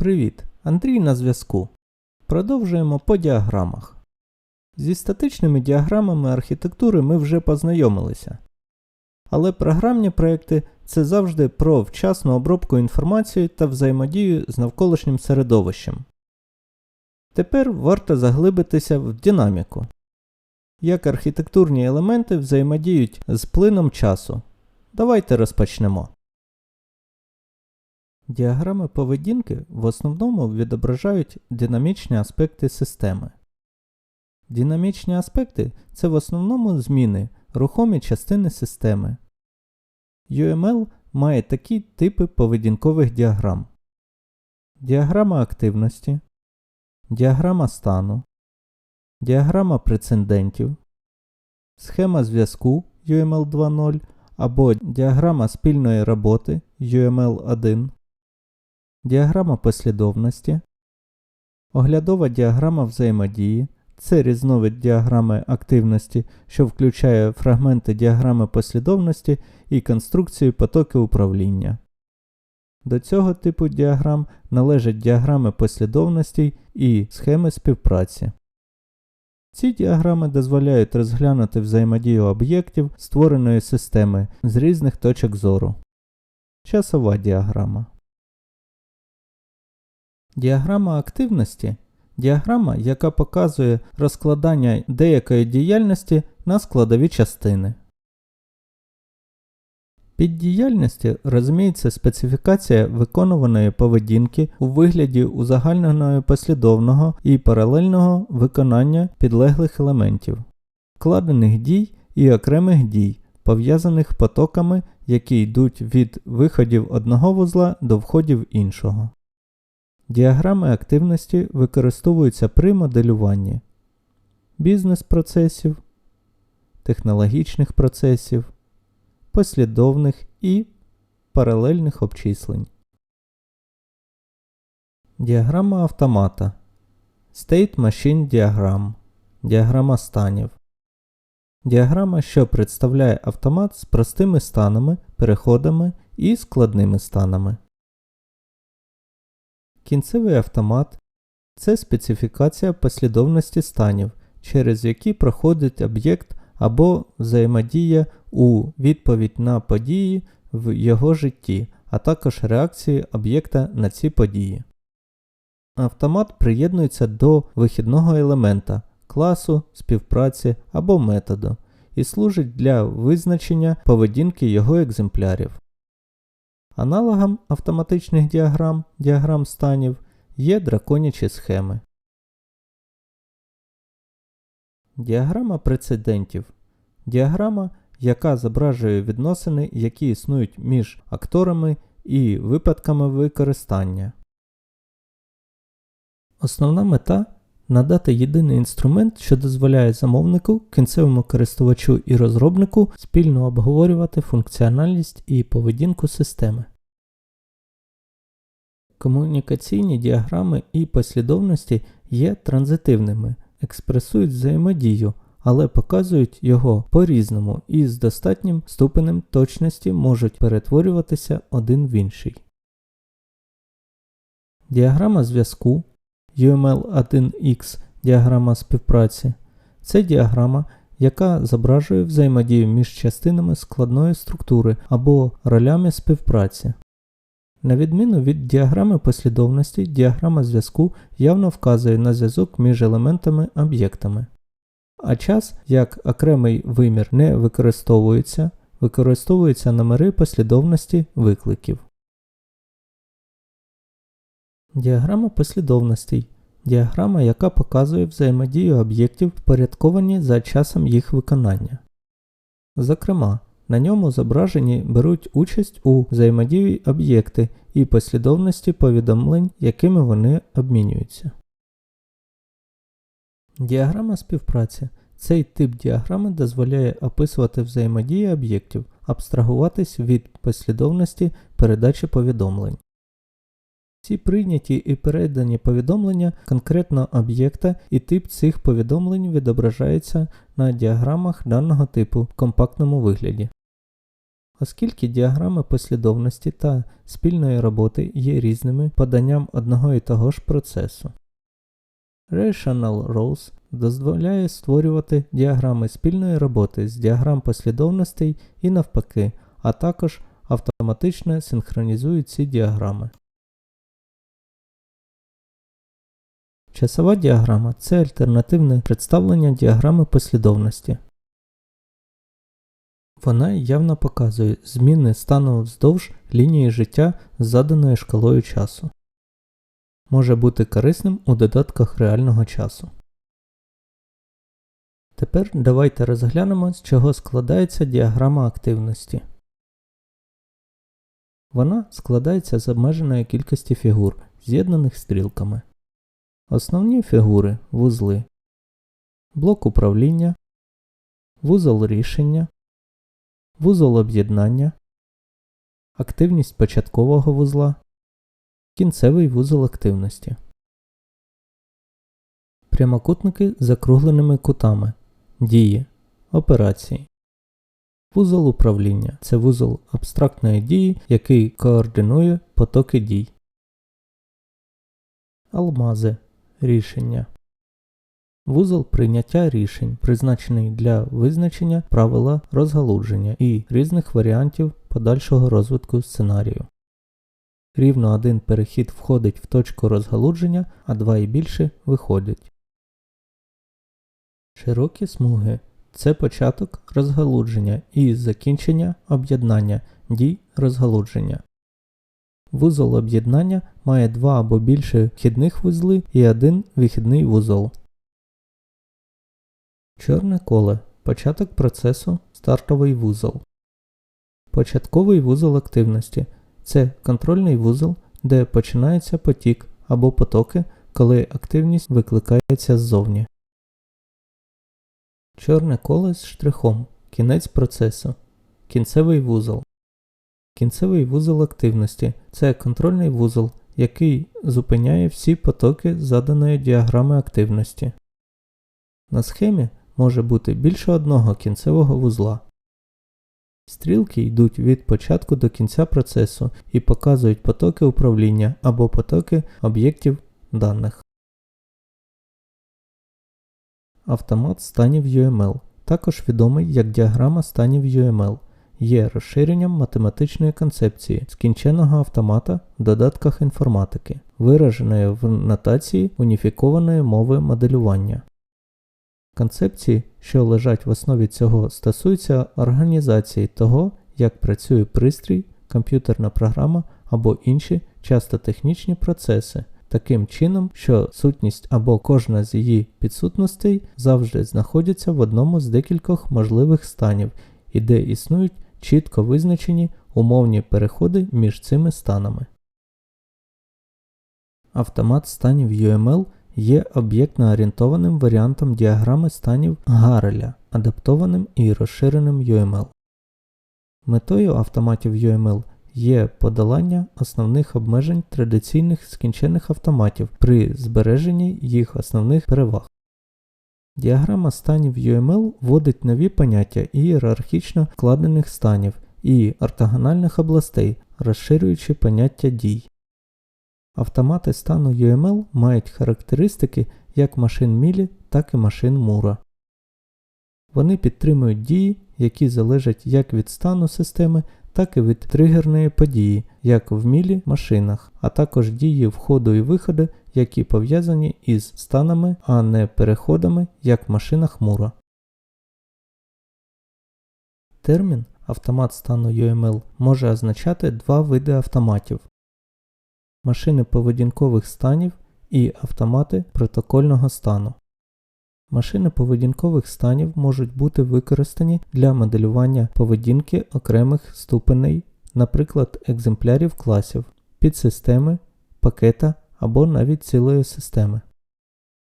Привіт, Андрій на зв'язку. Продовжуємо по діаграмах. Зі статичними діаграмами архітектури ми вже познайомилися. Але програмні проекти це завжди про вчасну обробку інформації та взаємодію з навколишнім середовищем. Тепер варто заглибитися в динаміку. Як архітектурні елементи взаємодіють з плином часу. Давайте розпочнемо. Діаграми поведінки в основному відображають динамічні аспекти системи. Динамічні аспекти це в основному зміни, рухомі частини системи. UML має такі типи поведінкових діаграм: діаграма активності, діаграма стану, діаграма прецедентів, схема зв'язку UML 2.0 або діаграма спільної роботи UML 1 діаграма послідовності, оглядова діаграма взаємодії це різновид діаграми активності, що включає фрагменти діаграми послідовності і конструкцію потоків управління. До цього типу діаграм належать діаграми послідовностей і схеми співпраці. Ці діаграми дозволяють розглянути взаємодію об'єктів створеної системи з різних точок зору. Часова діаграма. Діаграма активності діаграма, яка показує розкладання деякої діяльності на складові частини. Під діяльністю розуміється специфікація виконуваної поведінки у вигляді узагальненого послідовного і паралельного виконання підлеглих елементів, вкладених дій і окремих дій, пов'язаних потоками, які йдуть від виходів одного вузла до входів іншого. Діаграми активності використовуються при моделюванні бізнес-процесів, технологічних процесів, послідовних і паралельних обчислень. Діаграма автомата State Machine Diagram Діаграма станів. Діаграма, що представляє автомат з простими станами, переходами і складними станами. Кінцевий автомат це специфікація послідовності станів, через які проходить об'єкт або взаємодія у відповідь на події в його житті, а також реакції об'єкта на ці події. Автомат приєднується до вихідного елемента, класу, співпраці або методу і служить для визначення поведінки його екземплярів. Аналогом автоматичних діаграм, діаграм станів є драконячі схеми. Діаграма прецедентів. Діаграма, яка зображує відносини, які існують між акторами і випадками використання. Основна мета надати єдиний інструмент, що дозволяє замовнику, кінцевому користувачу і розробнику спільно обговорювати функціональність і поведінку системи. Комунікаційні діаграми і послідовності є транзитивними, експресують взаємодію, але показують його по-різному і з достатнім ступенем точності можуть перетворюватися один в інший. Діаграма зв'язку UML1X діаграма співпраці це діаграма, яка зображує взаємодію між частинами складної структури або ролями співпраці. На відміну від діаграми послідовності, діаграма зв'язку явно вказує на зв'язок між елементами об'єктами. А час як окремий вимір не використовується, використовуються номери послідовності викликів. Діаграма послідовностей діаграма, яка показує взаємодію об'єктів, впорядковані за часом їх виконання. Зокрема, на ньому зображені беруть участь у взаємодії об'єкти і послідовності повідомлень, якими вони обмінюються. Діаграма співпраці. Цей тип діаграми дозволяє описувати взаємодії об'єктів, абстрагуватись від послідовності передачі повідомлень. Ці прийняті і передані повідомлення конкретно об'єкта і тип цих повідомлень відображається на діаграмах даного типу в компактному вигляді. Оскільки діаграми послідовності та спільної роботи є різними поданням одного і того ж процесу. Rational Rows дозволяє створювати діаграми спільної роботи з діаграм послідовностей і навпаки, а також автоматично синхронізує ці діаграми. Часова діаграма це альтернативне представлення діаграми послідовності. Вона явно показує зміни стану вздовж лінії життя з заданою шкалою часу. Може бути корисним у додатках реального часу. Тепер давайте розглянемо, з чого складається діаграма активності. Вона складається з обмеженої кількості фігур, з'єднаних стрілками. Основні фігури вузли, блок управління, вузол рішення, вузол об'єднання, активність початкового вузла, кінцевий вузол активності. Прямокутники з закругленими кутами. Дії. Операції. Вузол управління це вузол абстрактної дії, який координує потоки дій. Алмази. Рішення. Вузол прийняття рішень, призначений для визначення правила розгалудження і різних варіантів подальшого розвитку сценарію. Рівно один перехід входить в точку розгалудження, а два і більше виходять. Широкі смуги це початок розгалудження і закінчення об'єднання дій розгалудження. Вузол об'єднання має два або більше вхідних вузли і один вихідний вузол. Чорне коле початок процесу стартовий вузол. Початковий вузол активності це контрольний вузол, де починається потік або потоки, коли активність викликається ззовні. Чорне коле з штрихом. Кінець процесу. Кінцевий вузол. Кінцевий вузол активності це контрольний вузол, який зупиняє всі потоки заданої діаграми активності. На схемі може бути більше одного кінцевого вузла. Стрілки йдуть від початку до кінця процесу і показують потоки управління або потоки об'єктів даних. Автомат станів UML, також відомий як діаграма станів UML, є розширенням математичної концепції скінченого автомата в додатках інформатики, вираженої в нотації уніфікованої мови моделювання. Концепції, що лежать в основі цього, стосуються організації того, як працює пристрій, комп'ютерна програма або інші часто технічні процеси, таким чином, що сутність або кожна з її підсутностей завжди знаходяться в одному з декількох можливих станів і де існують чітко визначені умовні переходи між цими станами. Автомат станів UML є об'єктно орієнтованим варіантом діаграми станів Гареля, адаптованим і розширеним UML. Метою автоматів UML є подолання основних обмежень традиційних скінчених автоматів при збереженні їх основних переваг. Діаграма станів UML вводить нові поняття ієрархічно вкладених станів і ортогональних областей, розширюючи поняття дій. Автомати стану UML мають характеристики як машин Мілі, так і машин Мура. Вони підтримують дії, які залежать як від стану системи, так і від тригерної події, як в мілі машинах, а також дії входу і виходу, які пов'язані із станами, а не переходами, як в машинах Мура. Термін автомат стану UML може означати два види автоматів машини поведінкових станів і автомати протокольного стану. Машини поведінкових станів можуть бути використані для моделювання поведінки окремих ступеней, наприклад, екземплярів класів, підсистеми, пакета або навіть цілої системи.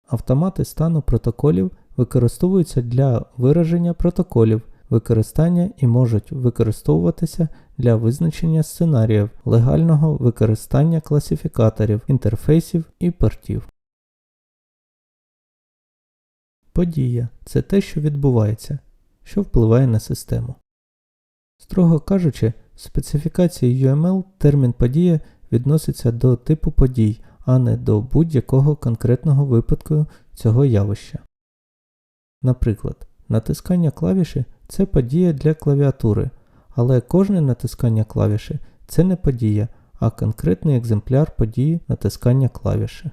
Автомати стану протоколів використовуються для вираження протоколів, використання і можуть використовуватися для визначення сценаріїв легального використання класифікаторів, інтерфейсів і портів. Подія це те, що відбувається, що впливає на систему. Строго кажучи, в специфікації UML термін подія відноситься до типу подій, а не до будь-якого конкретного випадку цього явища. Наприклад, натискання клавіші це подія для клавіатури, але кожне натискання клавіші це не подія, а конкретний екземпляр події натискання клавіші.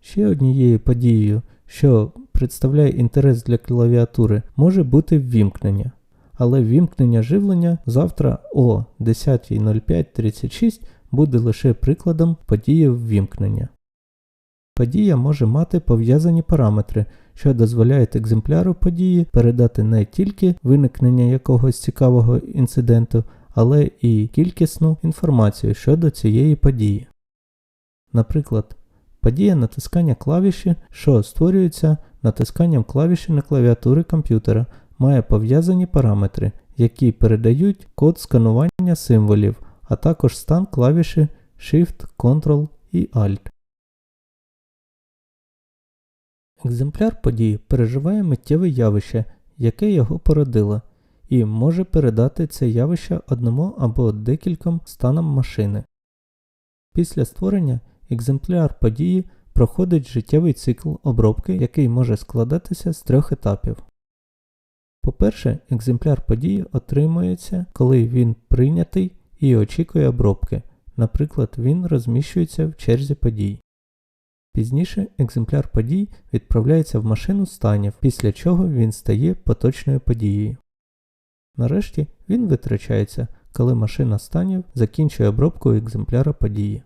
Ще однією подією, що представляє інтерес для клавіатури, може бути ввімкнення. Але ввімкнення живлення завтра о 10.05.36 буде лише прикладом події ввімкнення. Подія може мати пов'язані параметри, що дозволяють екземпляру події передати не тільки виникнення якогось цікавого інциденту, але і кількісну інформацію щодо цієї події. Наприклад, подія натискання клавіші, що створюється натисканням клавіші на клавіатурі комп'ютера, має пов'язані параметри, які передають код сканування символів, а також стан клавіші Shift, Ctrl і Alt. Екземпляр події переживає миттєве явище, яке його породило, і може передати це явище одному або декільком станам машини. Після створення екземпляр події проходить життєвий цикл обробки, який може складатися з трьох етапів. По-перше, екземпляр події отримується, коли він прийнятий і очікує обробки, наприклад, він розміщується в черзі подій. Пізніше екземпляр подій відправляється в машину станів, після чого він стає поточною подією. Нарешті він витрачається, коли машина станів закінчує обробку екземпляра події.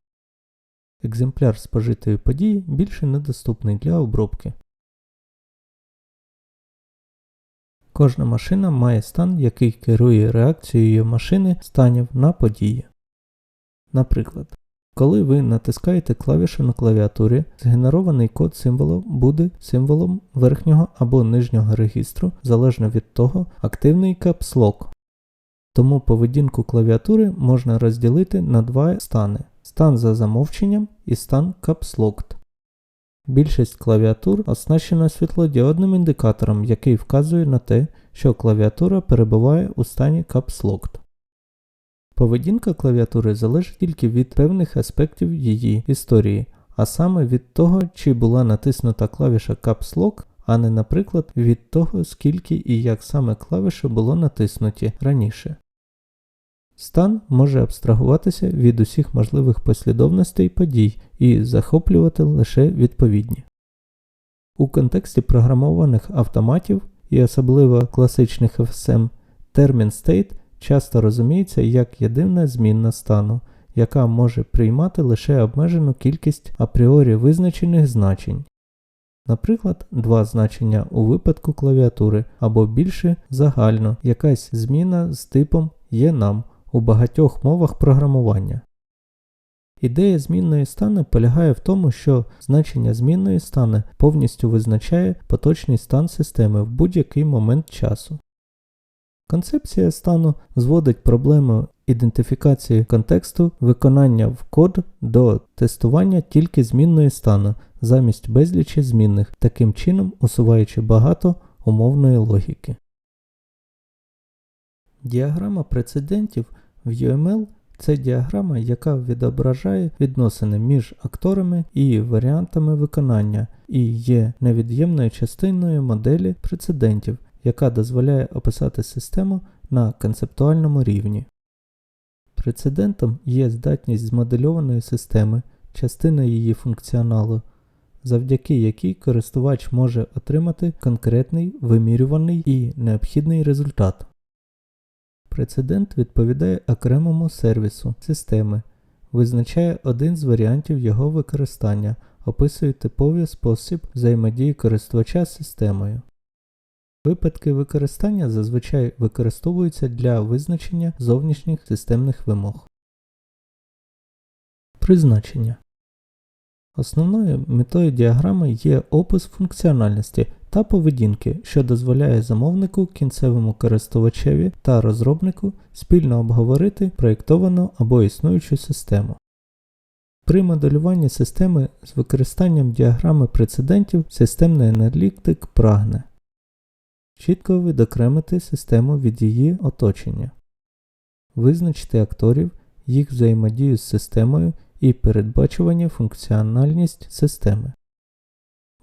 Екземпляр спожитої події більше недоступний для обробки. Кожна машина має стан, який керує реакцією машини станів на події. Наприклад, коли ви натискаєте клавішу на клавіатурі, згенерований код символу буде символом верхнього або нижнього регістру залежно від того, активний Lock. Тому поведінку клавіатури можна розділити на два стани стан за замовченням і стан Caps Locked. Більшість клавіатур оснащена світлодіодним індикатором, який вказує на те, що клавіатура перебуває у стані Caps Locked. Поведінка клавіатури залежить тільки від певних аспектів її історії, а саме від того, чи була натиснута клавіша Caps Lock, а не, наприклад, від того, скільки і як саме клавіші було натиснуті раніше. Стан може абстрагуватися від усіх можливих послідовностей подій і захоплювати лише відповідні. У контексті програмованих автоматів і особливо класичних FSM термін state часто розуміється як єдина змінна стану, яка може приймати лише обмежену кількість апріорі визначених значень. Наприклад, два значення у випадку клавіатури або більше загально якась зміна з типом є нам у багатьох мовах програмування. Ідея змінної стани полягає в тому, що значення змінної стани повністю визначає поточний стан системи в будь-який момент часу. Концепція стану зводить проблему ідентифікації контексту виконання в код до тестування тільки змінної стану замість безлічі змінних, таким чином усуваючи багато умовної логіки. Діаграма прецедентів в UML це діаграма, яка відображає відносини між акторами і варіантами виконання і є невід'ємною частиною моделі прецедентів, яка дозволяє описати систему на концептуальному рівні. Прецедентом є здатність змодельованої системи, частина її функціоналу, завдяки якій користувач може отримати конкретний вимірюваний і необхідний результат. Прецедент відповідає окремому сервісу системи, визначає один з варіантів його використання, описує типовий спосіб взаємодії користувача з системою. Випадки використання зазвичай використовуються для визначення зовнішніх системних вимог. Призначення Основною метою діаграми є опис функціональності та поведінки, що дозволяє замовнику, кінцевому користувачеві та розробнику спільно обговорити проєктовану або існуючу систему. При моделюванні системи з використанням діаграми прецедентів системний аналітик прагне чітко відокремити систему від її оточення, визначити акторів, їх взаємодію з системою і передбачування функціональність системи.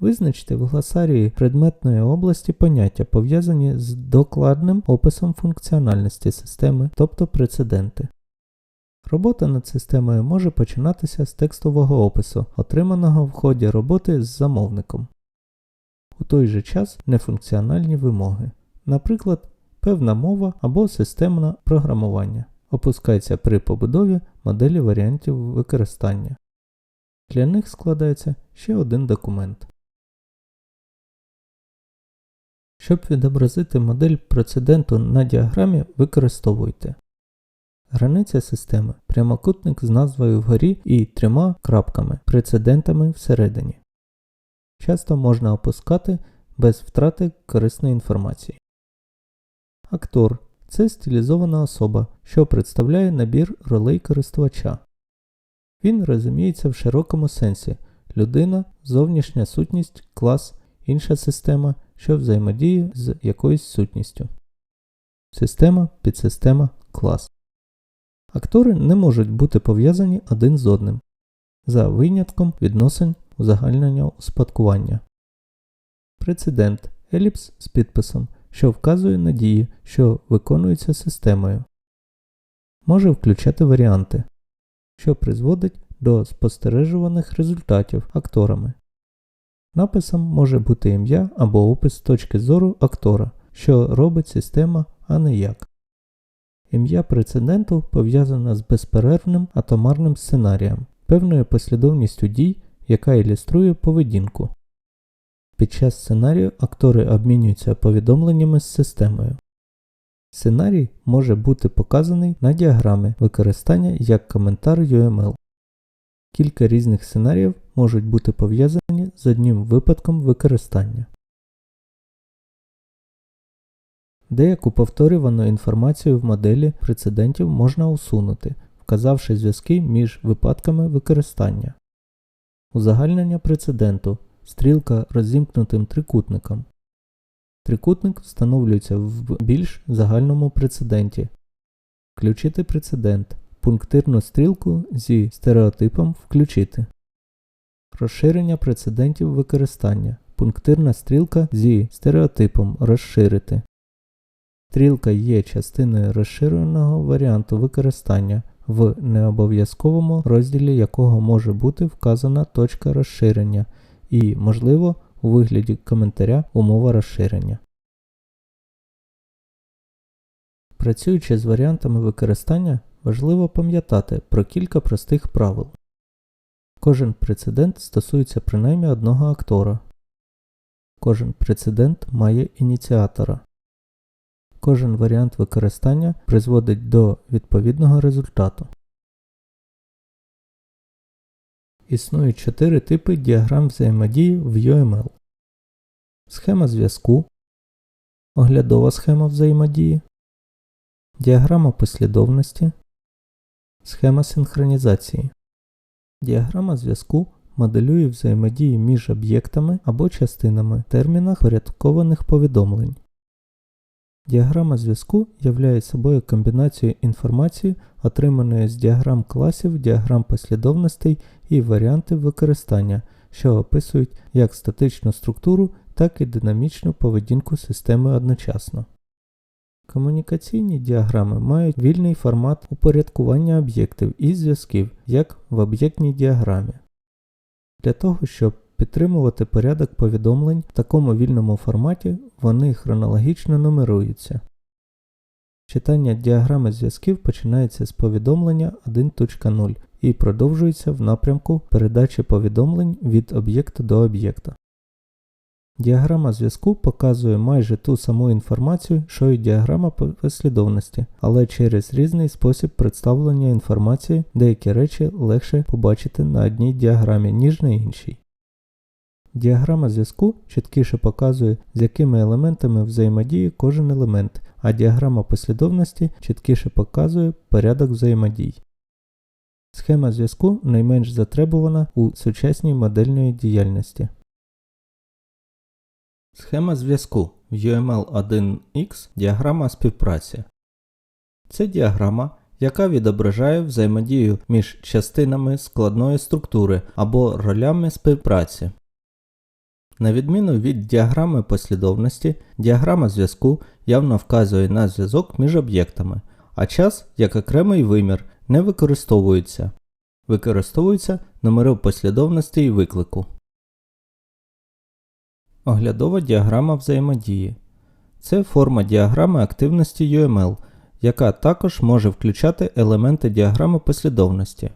Визначте в гласарії предметної області поняття, пов'язані з докладним описом функціональності системи, тобто прецеденти. Робота над системою може починатися з текстового опису, отриманого в ході роботи з замовником. У той же час нефункціональні вимоги, наприклад, певна мова або системне програмування, опускається при побудові моделі варіантів використання. Для них складається ще один документ. Щоб відобразити модель прецеденту на діаграмі, використовуйте границя системи, прямокутник з назвою вгорі і трьома крапками, прецедентами всередині. Часто можна опускати без втрати корисної інформації. Актор це стилізована особа, що представляє набір ролей користувача. Він розуміється в широкому сенсі людина, зовнішня сутність, клас, інша система, що взаємодіє з якоюсь сутністю. Система, підсистема, клас. Актори не можуть бути пов'язані один з одним за винятком відносин узагальнення успадкування. Прецедент еліпс з підписом, що вказує на дії, що виконуються системою. Може включати варіанти, що призводить до спостережуваних результатів акторами. Написом може бути ім'я або опис з точки зору актора, що робить система, а не як. Ім'я прецеденту пов'язане з безперервним атомарним сценарієм, певною послідовністю дій, яка ілюструє поведінку. Під час сценарію актори обмінюються повідомленнями з системою. Сценарій може бути показаний на діаграмі використання як коментар UML. Кілька різних сценаріїв можуть бути пов'язані з одним випадком використання. Деяку повторювану інформацію в моделі прецедентів можна усунути, вказавши зв'язки між випадками використання. Узагальнення прецеденту стрілка розімкнутим трикутником. Трикутник встановлюється в більш загальному прецеденті. Включити прецедент. Пунктирну стрілку зі стереотипом включити. Розширення прецедентів використання. Пунктирна стрілка зі стереотипом розширити. Стрілка є частиною розширеного варіанту використання, в необов'язковому розділі якого може бути вказана точка розширення і, можливо, у вигляді коментаря умова розширення. Працюючи з варіантами використання, важливо пам'ятати про кілька простих правил. Кожен прецедент стосується принаймні одного актора. Кожен прецедент має ініціатора. Кожен варіант використання призводить до відповідного результату. Існують чотири типи діаграм взаємодії в UML. Схема зв'язку, оглядова схема взаємодії, діаграма послідовності, схема синхронізації. Діаграма зв'язку моделює взаємодії між об'єктами або частинами в термінах порядкованих повідомлень. Діаграма зв'язку являє собою комбінацію інформації, отриманої з діаграм класів, діаграм послідовностей і варіантів використання, що описують як статичну структуру, так і динамічну поведінку системи одночасно. Комунікаційні діаграми мають вільний формат упорядкування об'єктів і зв'язків, як в об'єктній діаграмі. Для того, щоб підтримувати порядок повідомлень в такому вільному форматі, вони хронологічно нумеруються. Читання діаграми зв'язків починається з повідомлення 1.0 і продовжується в напрямку передачі повідомлень від об'єкта до об'єкта. Діаграма зв'язку показує майже ту саму інформацію, що й діаграма послідовності, але через різний спосіб представлення інформації деякі речі легше побачити на одній діаграмі, ніж на іншій. Діаграма зв'язку чіткіше показує, з якими елементами взаємодіє кожен елемент, а діаграма послідовності чіткіше показує порядок взаємодій. Схема зв'язку найменш затребувана у сучасній модельної діяльності. Схема зв'язку UML 1X діаграма співпраці. Це діаграма, яка відображає взаємодію між частинами складної структури або ролями співпраці. На відміну від діаграми послідовності, діаграма зв'язку явно вказує на зв'язок між об'єктами, а час як окремий вимір не використовується. Використовуються номери послідовності і виклику. Оглядова діаграма взаємодії. Це форма діаграми активності UML, яка також може включати елементи діаграми послідовності.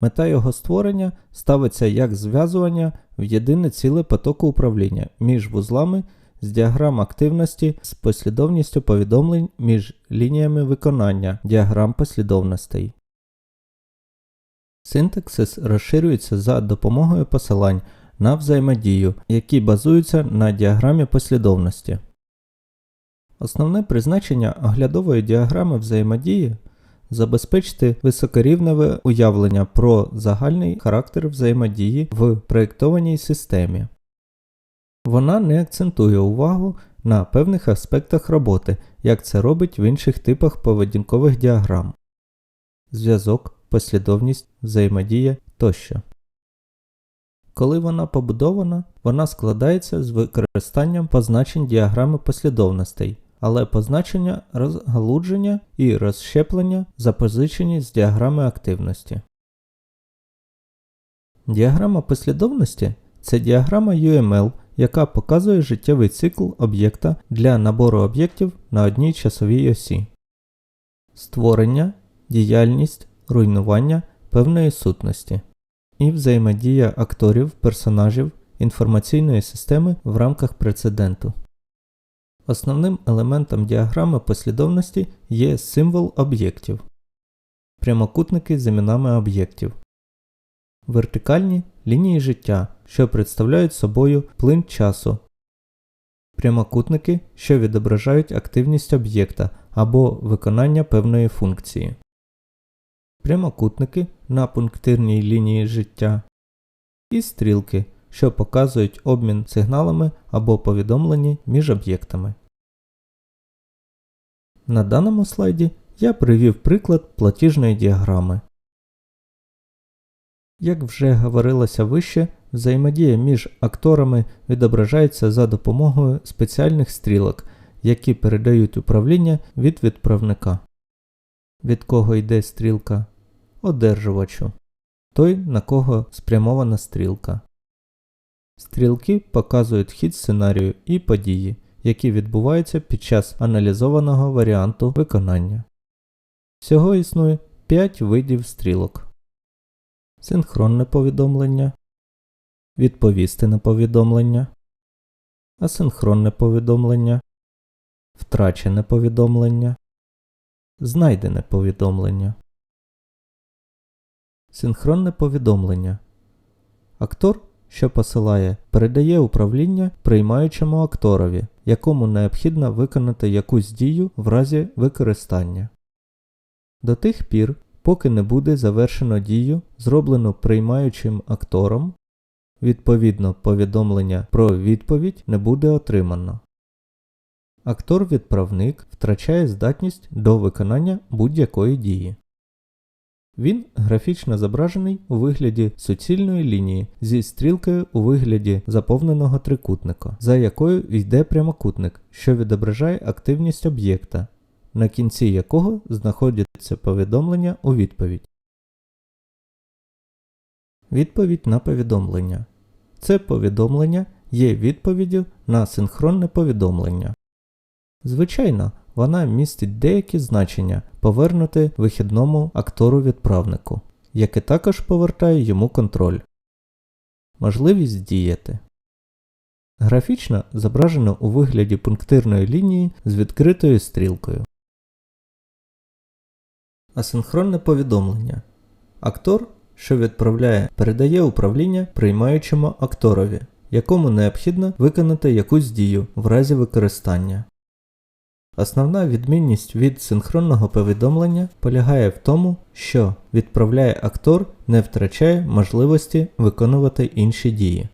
Мета його створення ставиться як зв'язування в єдине ціле потоку управління між вузлами з діаграм активності з послідовністю повідомлень між лініями виконання діаграм послідовностей. Синтаксис розширюється за допомогою посилань на взаємодію, які базуються на діаграмі послідовності. Основне призначення оглядової діаграми взаємодії забезпечити високорівневе уявлення про загальний характер взаємодії в проєктованій системі. Вона не акцентує увагу на певних аспектах роботи, як це робить в інших типах поведінкових діаграм зв'язок, послідовність, взаємодія тощо. Коли вона побудована, вона складається з використанням позначень діаграми послідовностей, але позначення розгалудження і розщеплення запозичені з діаграми активності. Діаграма послідовності це діаграма UML, яка показує життєвий цикл об'єкта для набору об'єктів на одній часовій осі. Створення, діяльність, руйнування певної сутності і взаємодія акторів, персонажів інформаційної системи в рамках прецеденту. Основним елементом діаграми послідовності є символ об'єктів, прямокутники з іменами об'єктів, вертикальні лінії життя, що представляють собою плин часу, прямокутники, що відображають активність об'єкта або виконання певної функції, прямокутники на пунктирній лінії життя і стрілки, що показують обмін сигналами або повідомлені між об'єктами. На даному слайді я привів приклад платіжної діаграми. Як вже говорилося вище, взаємодія між акторами відображається за допомогою спеціальних стрілок, які передають управління від відправника. Від кого йде стрілка одержувачу, той, на кого спрямована стрілка. Стрілки показують хід сценарію і події, які відбуваються під час аналізованого варіанту виконання. Всього існує 5 видів стрілок: синхронне повідомлення, відповісти на повідомлення, асинхронне повідомлення, втрачене повідомлення, знайдене повідомлення. Синхронне повідомлення. Актор, що посилає, передає управління приймаючому акторові, якому необхідно виконати якусь дію в разі використання. До тих пір, поки не буде завершено дію, зроблену приймаючим актором, відповідно повідомлення про відповідь не буде отримано. Актор-відправник втрачає здатність до виконання будь-якої дії. Він графічно зображений у вигляді суцільної лінії зі стрілкою у вигляді заповненого трикутника, за якою йде прямокутник, що відображає активність об'єкта, на кінці якого знаходиться повідомлення у відповідь. Відповідь на повідомлення. Це повідомлення є відповіддю на синхронне повідомлення. Звичайно, вона містить деякі значення, повернути вихідному актору-відправнику, яке також повертає йому контроль. Можливість діяти. Графічно зображено у вигляді пунктирної лінії з відкритою стрілкою. Асинхронне повідомлення. Актор, що відправляє, передає управління приймаючому акторові, якому необхідно виконати якусь дію в разі використання. Основна відмінність від синхронного повідомлення полягає в тому, що відправляє актор не втрачає можливості виконувати інші дії.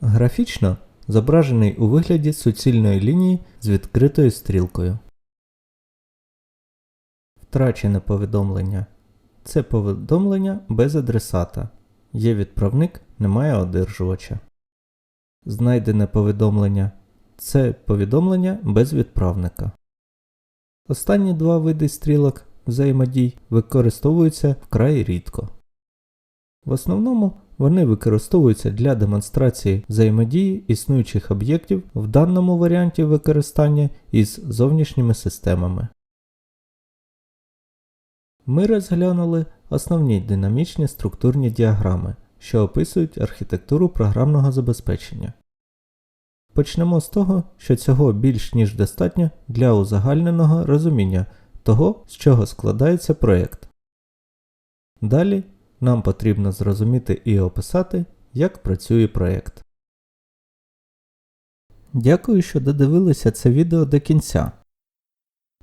Графічно зображений у вигляді суцільної лінії з відкритою стрілкою. Втрачене повідомлення. Це повідомлення без адресата. Є відправник, немає одержувача. Знайдене повідомлення. Це повідомлення без відправника. Останні два види стрілок взаємодій використовуються вкрай рідко. В основному вони використовуються для демонстрації взаємодії існуючих об'єктів в даному варіанті використання із зовнішніми системами. Ми розглянули основні динамічні структурні діаграми, що описують архітектуру програмного забезпечення. Почнемо з того, що цього більш ніж достатньо для узагальненого розуміння того, з чого складається проєкт. Далі нам потрібно зрозуміти і описати, як працює проєкт. Дякую, що додивилися це відео до кінця.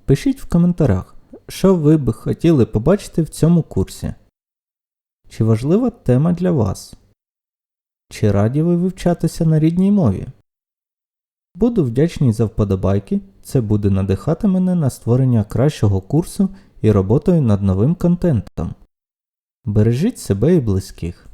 Пишіть в коментарях, що ви би хотіли побачити в цьому курсі. Чи важлива тема для вас? Чи раді ви вивчатися на рідній мові? Буду вдячний за вподобайки, це буде надихати мене на створення кращого курсу і роботою над новим контентом. Бережіть себе і близьких.